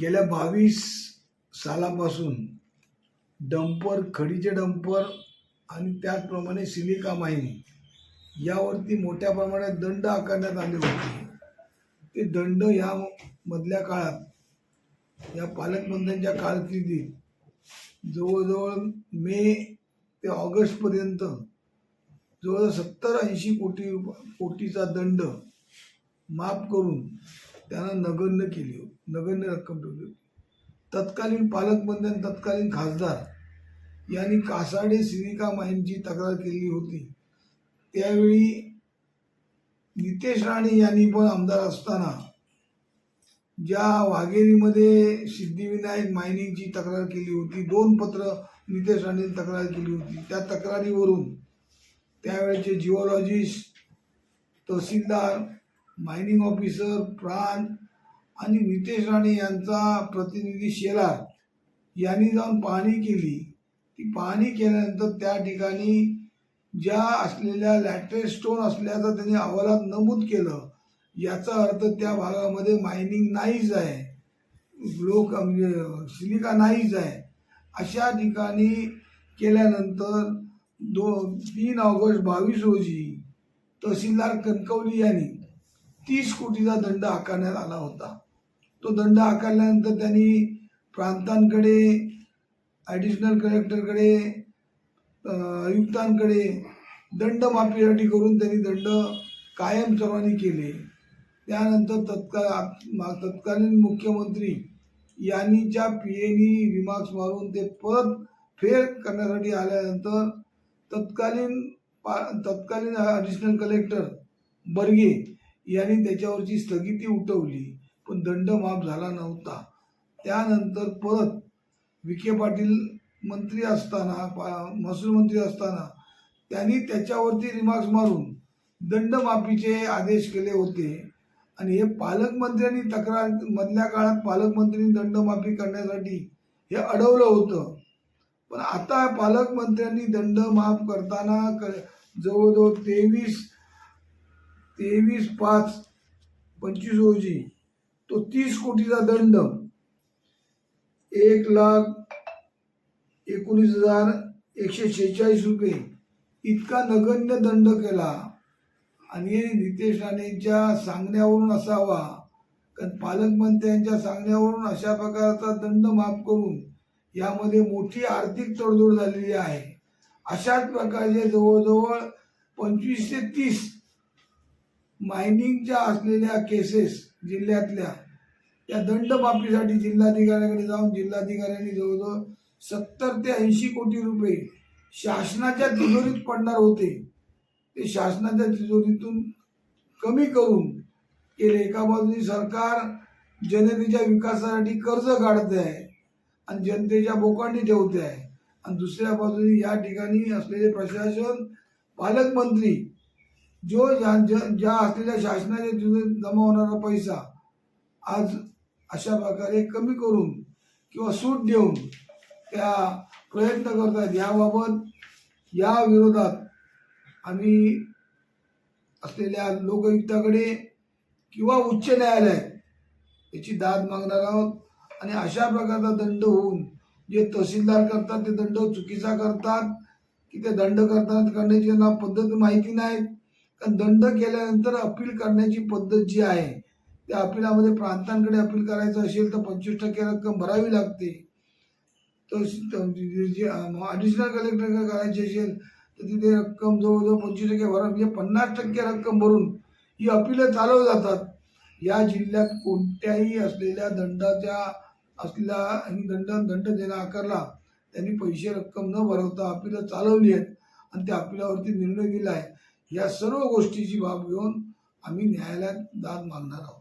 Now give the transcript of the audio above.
गेल्या बावीस सालापासून डंपर खडीचे डंपर आणि त्याचप्रमाणे सिलिका मायनिंग यावरती मोठ्या प्रमाणात दंड आकारण्यात आले होते. ते दंड या मधल्या काळात या पालकमंत्र्यांच्या कारकिर्दीत जवळजवळ मे ते ऑगस्टपर्यंत जवळजवळ सत्तर ऐंशी कोटी कोटीचा दंड माफ करून त्यांना नगण्य केली होती नगण्य रक्कम ठेवली होती. तत्कालीन पालकमंत्री आणि तत्कालीन खासदार यांनी कासाडे सिनिका माईनची तक्रार केली होती. त्यावेळी नितेश राणे यांनी पण आमदार असताना ज्या वाघेरीमध्ये सिद्धिविनायक मायनिंगची तक्रार केली होती दोन पत्र नितेश राणेने तक्रार केली होती. त्या तक्रारीवरून त्यावेळेचे geologist tehsildar mining officer Pran आणि नितेश राणे यांचा प्रतिनिधी शेलार यांनी जाऊन पाहणी केली. ती पाहणी केल्यानंतर त्या ठिकाणी ज्या असलेल्या लॅटरेट स्टोन असल्याचं त्यांनी अहवालात नमूद केलं. याचा अर्थ त्या भागामध्ये मायनिंग नाहीच आहे. लोक म्हणजे सिलिका नाहीच आहे. अशा ठिकाणी केल्यानंतर दो तीन ऑगस्ट बावीस रोजी तहसीलदार कणकवली यांनी तीस कोटीचा दंड आकारण्यात आला होता. तो दंड आकारल्यानंतर त्यांनी प्रांतांकडे ॲडिशनल कलेक्टरकडे आयुक्तांकडे दंड माफीसाठी करून त्यांनी दंड कायम सर्वांनी केले. त्यानंतर तत्काळ तत्कालीन मुख्यमंत्री यांनीच्या पी एनी रिमार्क्स मारून ते परत फेर करण्यासाठी आल्यानंतर तत्कालीन पा तत्कालीन ॲडिशनल कलेक्टर बर्गे यांनी त्याच्यावरची स्थगिती उठवली पण दंड माफ झाला नव्हता. त्यानंतर परत विखे पाटील मंत्री असताना पा- महसूल मंत्री असताना त्यांनी त्याच्यावरती रिमार्क्स मारून दंडमाफीचे आदेश केले होते. आणि हे पालकमंत्र्यांनी तक्रार मधल्या काळात पालकमंत्र्यांनी दंडमाफी करण्यासाठी हे अडवलं होतं. पण आता पालकमंत्र्यांनी दंड माफ करताना क जवळजवळ तेवीस तेवीस पाच पंचवीस रोजी तो तीस कोटीचा दंड. एक लाख एकोणीस हजार एकशे शेहेचाळीस रुपये इतका नगण्य दंड केला. आणि नितेश राणेंच्या सांगण्यावरून असावा कारण पालकमंत्र्यांच्या सांगण्यावरून अशा प्रकारचा दंड माफ करून यामध्ये मोठी आर्थिक तडजोड झालेली आहे. अशाच प्रकारचे जवळजवळ पंचवीस ते तीस मायनिंगच्या असलेल्या केसेस जिल्ह्यातल्या या दंडमाफीसाठी जिल्हाधिकाऱ्याकडे जाऊन जिल्हाधिकाऱ्यांनी जवळजवळ सत्तर ते ऐंशी कोटी रुपये शासनाच्या तिजोरीत पडणार होते. ते शासनाच्या तिजोरीतून कमी करून केले. एका बाजूने सरकार जनतेच्या विकासासाठी कर्ज काढते आहे आणि जनतेच्या बोकांडी ठेवते आहे. आणि दुसऱ्या बाजूने या ठिकाणी असलेले प्रशासन पालकमंत्री जो ज्या ज्या- ज्या असलेल्या शासनाच्या जमा होणारा पैसा आज अशा प्रकारे कमी करून किंवा सूट देऊन त्या प्रयत्न करतात याबाबत या विरोधात आम्ही असलेल्या लोकयुक्ताकडे किंवा उच्च न्यायालयात याची दाद मागणार आहोत. आणि अशा प्रकारचा दंड होऊन जे तहसीलदार करतात ते दंड चुकीचा करतात की ते दंड करतात करण्याची त्यांना पद्धत माहिती नाहीत. कारण दंड केल्यानंतर अपील करण्याची पद्धत जी आहे त्या अपिलामध्ये प्रांतांकडे अपील करायचं असेल तर पंचवीस टक्के रक्कम भरावी लागते. तर ॲडिशनल कलेक्टर करायची असेल तर तिथे रक्कम जवळजवळ पंचवीस टक्के भरा म्हणजे पन्नास टक्के रक्कम भरून ही अपिलं चालवली जातात. या जिल्ह्यात कोणत्याही असलेल्या दंडाच्या असलेल्या आणि दंड दंड देणं आकारला त्यांनी पैसे रक्कम न भरवता अपिलं चालवली आहेत. आणि त्या अपिलावरती निर्णय दिला आहे. या सर्व गोष्टीची बाब घेऊन आम्ही न्यायालयात दाद मागणार आहोत.